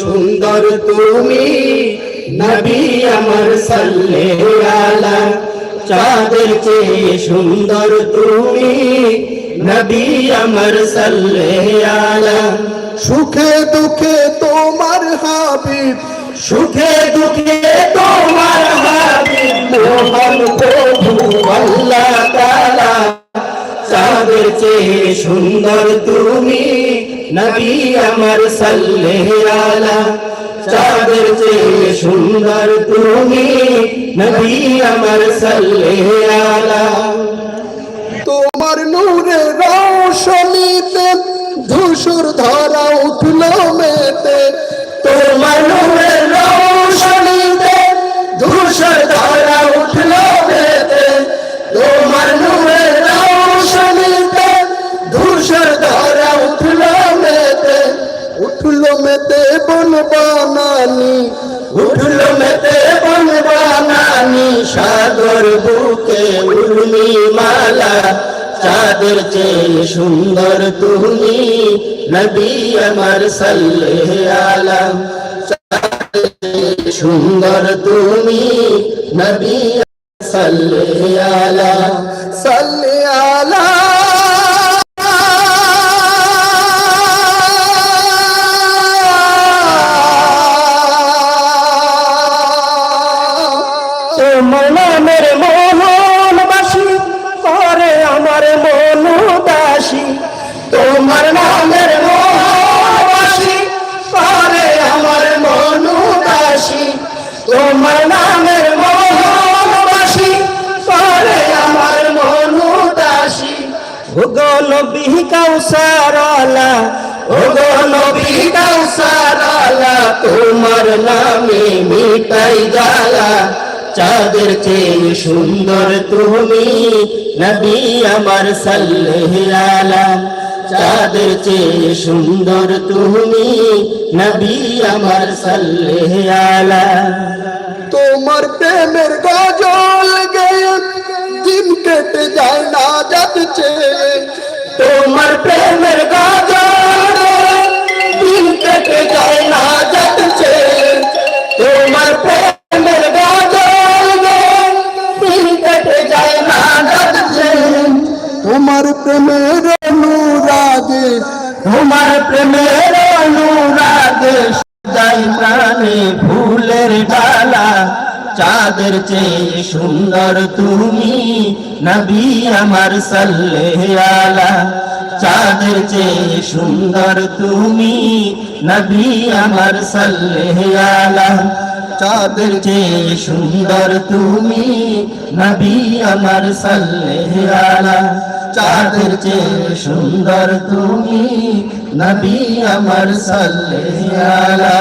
সুন্দর তুমি, নবী আমার সাল্লে আলা। চাঁদের চেয়ে সুন্দর তুমি, নবী আমার সাল্লে আলা। সুখে দুঃখে তোমার হাবিব, সুখে দুঃখে সুন্দর তুমি, নবী আমার সাল্লে আলা, চাঁদের চেয়ে সুন্দর তুমি, নবী আমার সাল্লে আলা। তোমার নূরে রৌশনীতে ধূসর ধরা উঠল মেতে চাঁদের চেয়ে সুন্দর তুমি, নবী আমার সাল্লে আলম সুন্দর তুমি, নবী সাল্লে আলম সাল্লি আলা নামের মোহন বাসি করে আমার মন দাসী ওগো নবী কাউসারালা ওগো নবী কাউসারালা তোমার নামে মিটাই জালা চাঁদের চেয়ে সুন্দর তুমি, নবী আমার সাল্লাহ চাঁদের চেয়ে সুন্দর তুমি, নবী আমার সাল্লাহ তোমার প্রেমের গজল গেয়ে দিন কেটে যায় না যাচ্ছে। তোমার প্রেমের গাজর দিন কেটে যায় না যাচ্ছে। তোমার প্রেমের গাজর দিন কেটে যায় না যাচ্ছে। তোমার প্রেমের অনুরাগে, তোমার প্রেমের অনুরাগে যাই প্রাণে ফুলের ডালা চাঁদের চেয়ে সুন্দর তুমি নবী আমার সাল্লে আলা চাঁদের চেয়ে সুন্দর তুমি নবী আমার সাল্লে আলা চাঁদের চেয়ে সুন্দর তুমি নবী আমার সাল্লে আলা চাঁদের চেয়ে সুন্দর তুমি নবী আমার সাল্লে আলা